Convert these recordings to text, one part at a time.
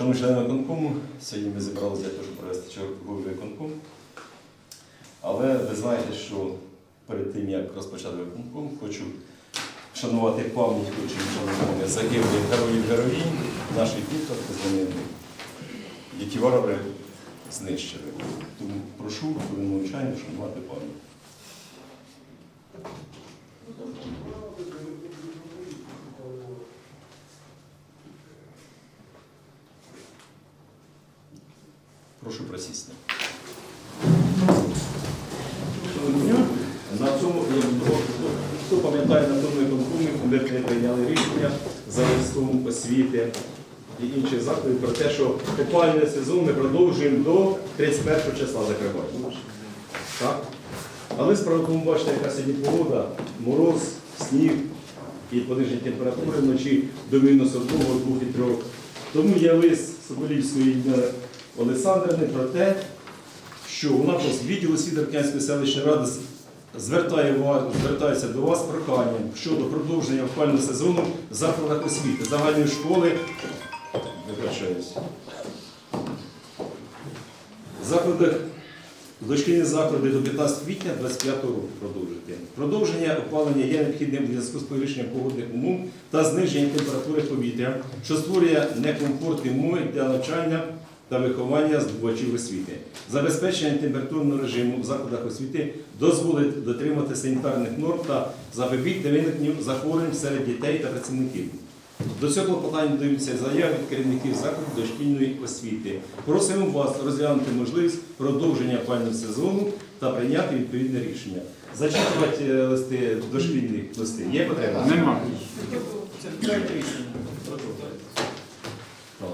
Шановні члени виконкому, сьогодні ми зібралися для того, щоб провести черговий виконком. Але ви знаєте, що перед тим, як розпочати виконком, хочу шанувати пам'ять, хочу шанувати загиблих героїв героїнь наших діток, знаменитих, які вороги знищили. Тому прошу хвилину мовчання шанувати пам'ять. Прошу присісти. На цьому хто пам'ятає на тому виконкомі, ми прийняли рішення за листом освіти і інших закладів про те, що опалювальний сезон ми продовжуємо до 31 числа закривати. Так? Але справа бачите, яка сьогодні погода, мороз, сніг і пониження температури вночі до мінус 1, 2 і 3. Тому є лист Соболівської Олександрівни про те, що у нас відділ освіти Аркянської селищної ради звертає ва- звертається до вас проханням щодо продовження опального сезону закладах освіти загальної школи. Вибачаюсь. Закладах дошкільні заклади до 15 квітня 25 року продовжити. Продовження опалення є необхідним у зв'язку з погіршенням погодних умов та зниженням температури повітря, що створює некомфортні умови для навчання та виховання здобувачів освіти. Забезпечення температурного режиму в закладах освіти дозволить дотримати санітарних норм та запобігти виникненню захворювань серед дітей та працівників. До цього клопотання даються заяви від керівників закладів дошкільної освіти. Просимо вас розглянути можливість продовження опалювального сезону та прийняти відповідне рішення. Зачитувати е, листи дошкільні листи. Є потреба? Нема. Це рішення. Так.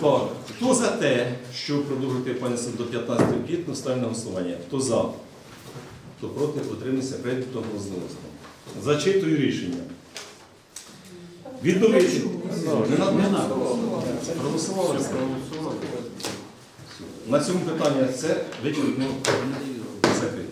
Так, хто за те, щоб продовжити пані до 15 квітня, ставимо на голосування. Хто за? Хто проти, утримався прийнято голосно. Зачитую рішення. Відновити. Не надо? Проголосували? На цьому питання це вичерпно закрите.